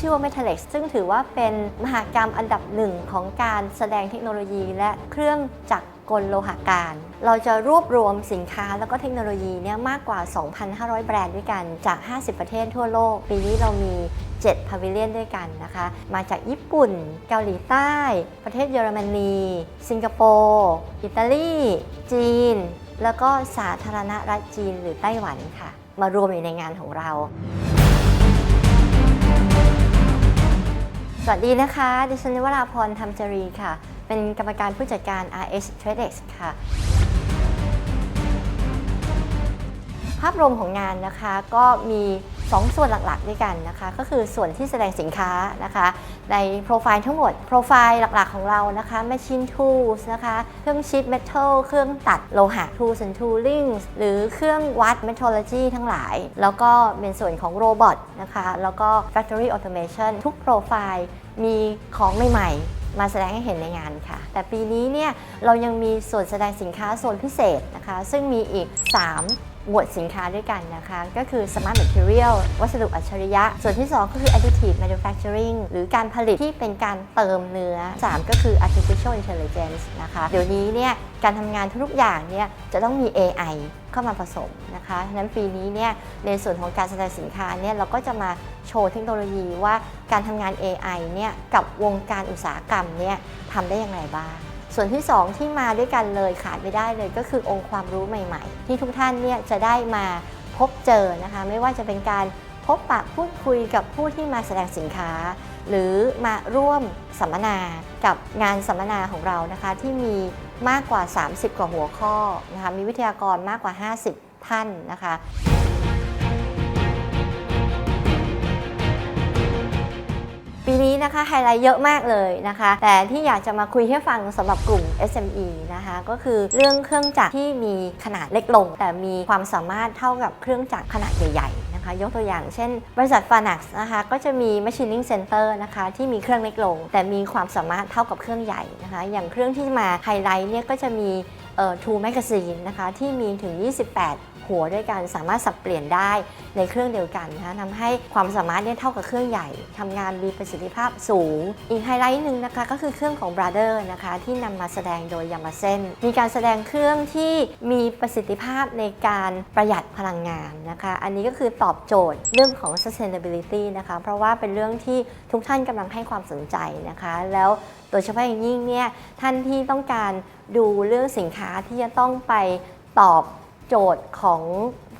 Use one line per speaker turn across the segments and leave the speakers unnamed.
ชื่อว่า Metalex ซึ่งถือว่าเป็นมหากรรมอันดับหนึ่งของการแสดงเทคโนโลยี และเครื่องจักรกลโลหะการ เราจะรวบรวมสินค้าแล้วก็เทคโนโลยีเนี่ยมากกว่า 2,500 แบรนด์ด้วยกันจาก 50 ประเทศทั่วโลก ปีนี้เรามี 7 พาวิเลียนด้วยกันนะคะ มาจากญี่ปุ่น เกาหลีใต้ ประเทศเยอรมนี สิงคโปร์ อิตาลี จีน แล้วก็สาธารณรัฐจีนหรือไต้หวันค่ะ มารวมอยู่ในงานของเรา สวัสดีนะคะ ดิฉันนิวราพรธรรมจรีค่ะ เป็นกรรมการผู้จัดการ RH TradeX ค่ะ ภาพรวมของงานนะคะก็มี 2ส่วนหลักๆด้วยกันนะคะ ก็คือส่วนที่แสดงสินค้านะคะ ในโปรไฟล์ทั้งหมด โปรไฟล์หลักๆของเรานะคะ Machine Tools นะคะ เครื่องชิป Metal เครื่องตัดโลหะ Tools and Tooling หรือเครื่องวัด Metrology ทั้งหลาย แล้วก็เป็นส่วนของโรบอทนะคะ แล้วก็ Factory Automation ทุกโปรไฟล์มีของใหม่ๆมาแสดงให้เห็นในงานค่ะ แต่ปีนี้เนี่ยเรายังมีส่วนแสดงสินค้าโซนพิเศษนะคะ ซึ่งมีอีก 3 หมวดสินค้าด้วยกันนะคะ ก็คือ Smart Material วัสดุอัจฉริยะ ส่วนที่ 2 ก็คือ Additive Manufacturing หรือการผลิตที่เป็นการเติมเนื้อ 3 ก็คือ Artificial Intelligence นะคะ เดี๋ยวนี้เนี่ยการทำงานทุกอย่างเนี่ยจะต้องมี AI เข้ามาผสมนะคะฉะนั้นปีนี้เนี่ยในส่วนของการแสดงสินค้าเนี่ยเราก็จะมาโชว์เทคโนโลยีว่าการทำงาน AI เนี่ยกับวงการอุตสาหกรรมเนี่ยทำได้อย่างไรบ้าง ส่วนที่ 2 ที่มาด้วยกันเลยขาดไม่ได้เลยก็คือองค์ความรู้ใหม่ๆ ที่ทุกท่านเนี่ยจะได้มาพบเจอนะคะไม่ว่าจะเป็นการพบปะพูดคุยกับผู้ที่มาแสดงสินค้า หรือมาร่วมสัมมนากับงานสัมมนาของเรานะคะที่มีมากกว่า 30 กว่าหัวข้อนะคะมีวิทยากรมากกว่า 50 ท่านนะคะ ปีนี้นะคะไฮไลท์เยอะมากเลยนะคะ แต่ที่อยากจะมาคุยให้ฟังสำหรับกลุ่ม SME นะคะก็คือเรื่องเครื่องจักรที่มีขนาดเล็กลง แต่มีความสามารถเท่ากับเครื่องจักรขนาดใหญ่ๆนะคะยกตัวอย่างเช่น บริษัท f a n a x นะคะก็จะมี Machining Center นะคะที่มีเครื่องเล็กลง แต่มีความสามารถเท่ากับเครื่องใหญ่นะคะอย่างเครื่องที่มาไฮไลท์เนี่ยก็จะมี Two Magazine นะคะที่มีถึง 28 หัวด้วยกันสามารถสับเปลี่ยนได้ในเครื่องเดียวกันนะคะทำให้ความสามารถเนี่ยเท่ากับเครื่องใหญ่ทำงานมีประสิทธิภาพสูง อีกไฮไลท์หนึ่งนะคะก็คือเครื่องของ Brother นะคะที่นำมาแสดงโดยยามาเซนมีการแสดงเครื่องที่มีประสิทธิภาพในการประหยัดพลังงานนะคะ อันนี้ก็คือตอบโจทย์เรื่องของ sustainability นะคะ เพราะว่าเป็นเรื่องที่ทุกท่านกำลังให้ความสนใจนะคะ แล้วโดยเฉพาะอย่างยิ่งเนี่ยท่านที่ต้องการดูเรื่องสินค้าที่จะต้องไปตอบ โจทย์ของ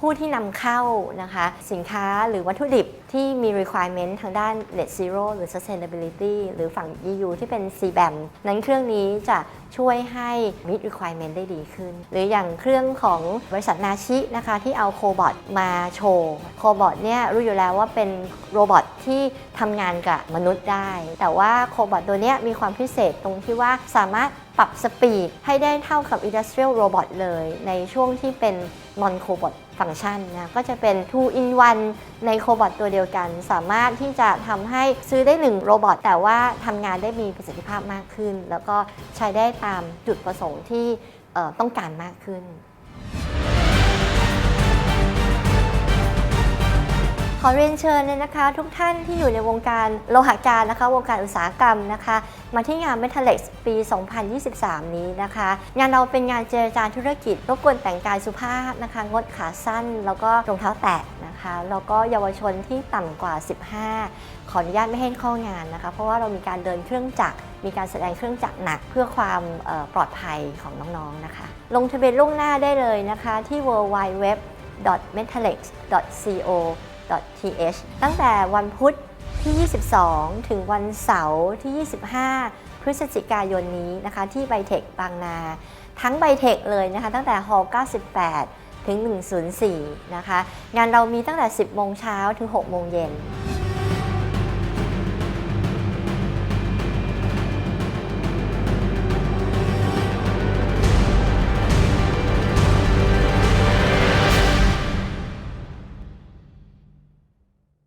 ผู้ที่นำเข้านะคะ สินค้าหรือวัตถุดิบที่มี requirement ทางด้าน net zero หรือ sustainability หรือฝั่ง EU ที่เป็น CBAM นั้นเครื่องนี้จะช่วยให้ meet requirement ได้ดีขึ้น หรืออย่างเครื่องของบริษัทนาชินะคะที่เอาโคบอทมาโชว์ โคบอทเนี่ยรู้อยู่แล้วว่าเป็นโรบอทที่ทำงานกับมนุษย์ได้ แต่ว่าโคบอทตัวเนี้ยมีความพิเศษตรงที่ว่าสามารถปรับสปีดให้ได้เท่ากับ Industrial Robot เลย ในช่วงที่เป็น Non Cobot ฟังก์ชันนะก็จะเป็น 2 in 1 ในโคบอทตัวเดียวกัน สามารถที่จะทำให้ซื้อได้ 1 โรบอทแต่ว่าทำงานได้มีประสิทธิภาพมากขึ้น แล้วก็ใช้ได้ตามจุดประสงค์ที่ต้องการมากขึ้น ขอเรียนเชิญเลยนะคะ ทุกท่านที่อยู่ในวงการโลหะการนะคะ วงการอุตสาหกรรมนะคะ มาที่งาน Metalex ปี 2023 นี้นะคะ งานเราเป็นงานเจรจาธุรกิจรบกวนแต่งกายสุภาพนะคะ งดขาสั้น แล้วก็รองเท้าแตะนะคะ แล้วก็เยาวชนที่ต่ำกว่า 15 ขออนุญาตไม่ให้เข้างานนะคะ เพราะว่าเรามีการเดินเครื่องจักรมีการแสดงเครื่องจักรหนักเพื่อความปลอดภัยของน้องๆนะคะ ลงทะเบียนล่วงหน้าได้เลยนะคะที่ w .th ตั้งแต่วันพุธที่ 22 ถึงวันเสาร์ที่ 25 พฤศจิกายนนี้นะคะที่ไบเทคบางนา ทั้งไบเทคเลยนะคะตั้งแต่ฮอ98 ถึง 104 นะคะ งานเรามีตั้งแต่ 10 โมงเช้าถึง 6 โมงเย็น